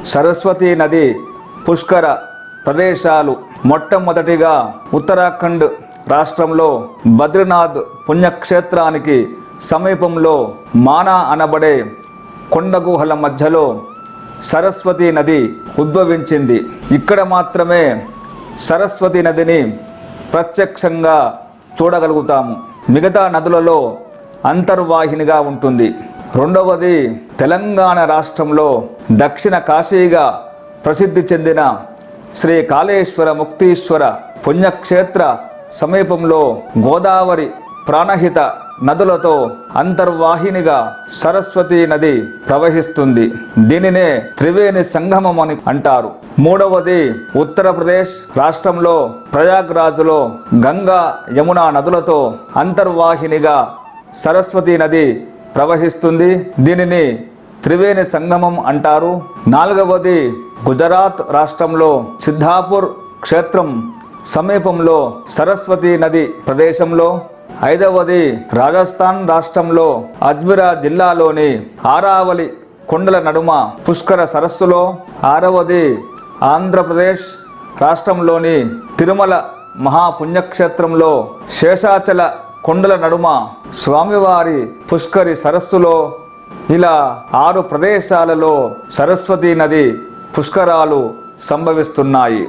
సరస్వతీ నది పుష్కర ప్రదేశాలు మొట్టమొదటిగా ఉత్తరాఖండ్ రాష్ట్రంలో బద్రీనాథ్ పుణ్యక్షేత్రానికి సమీపంలో మానా అనబడే కొండగుహల మధ్యలో సరస్వతీ నది ఉద్భవించింది. ఇక్కడ మాత్రమే సరస్వతి నదిని ప్రత్యక్షంగా చూడగలుగుతాము. మిగతా నదులలో అంతర్వాహినిగా ఉంటుంది. రెండవది తెలంగాణ రాష్ట్రంలో దక్షిణ కాశీగా ప్రసిద్ధి చెందిన శ్రీ కాళేశ్వర ముక్తీశ్వర పుణ్యక్షేత్ర సమీపంలో గోదావరి ప్రాణహిత నదులతో అంతర్వాహినిగా సరస్వతి నది ప్రవహిస్తుంది. దీనినే త్రివేణి సంగమం అని అంటారు. మూడవది ఉత్తరప్రదేశ్ రాష్ట్రంలో ప్రయాగ్రాజులో గంగా యమున నదులతో అంతర్వాహినిగా సరస్వతి నది ప్రవహిస్తుంది. దీనిని త్రివేణి సంగమం అంటారు. నాలుగవది గుజరాత్ రాష్ట్రంలో సిద్ధాపూర్ క్షేత్రం సమీపంలో సరస్వతి నది ప్రదేశంలో. ఐదవది రాజస్థాన్ రాష్ట్రంలో అజ్మిరా జిల్లాలోని ఆరావలి కొండల నడుమ పుష్కర సరస్సులో. ఆరవది ఆంధ్రప్రదేశ్ రాష్ట్రంలోని తిరుమల మహాపుణ్యక్షేత్రంలో శేషాచల కొండల నడుమ స్వామివారి పుష్కరి సరస్సులో ఇలా ఆరు ప్రదేశాలలో సరస్వతీ నది పుష్కరాలు సంభవిస్తున్నాయి.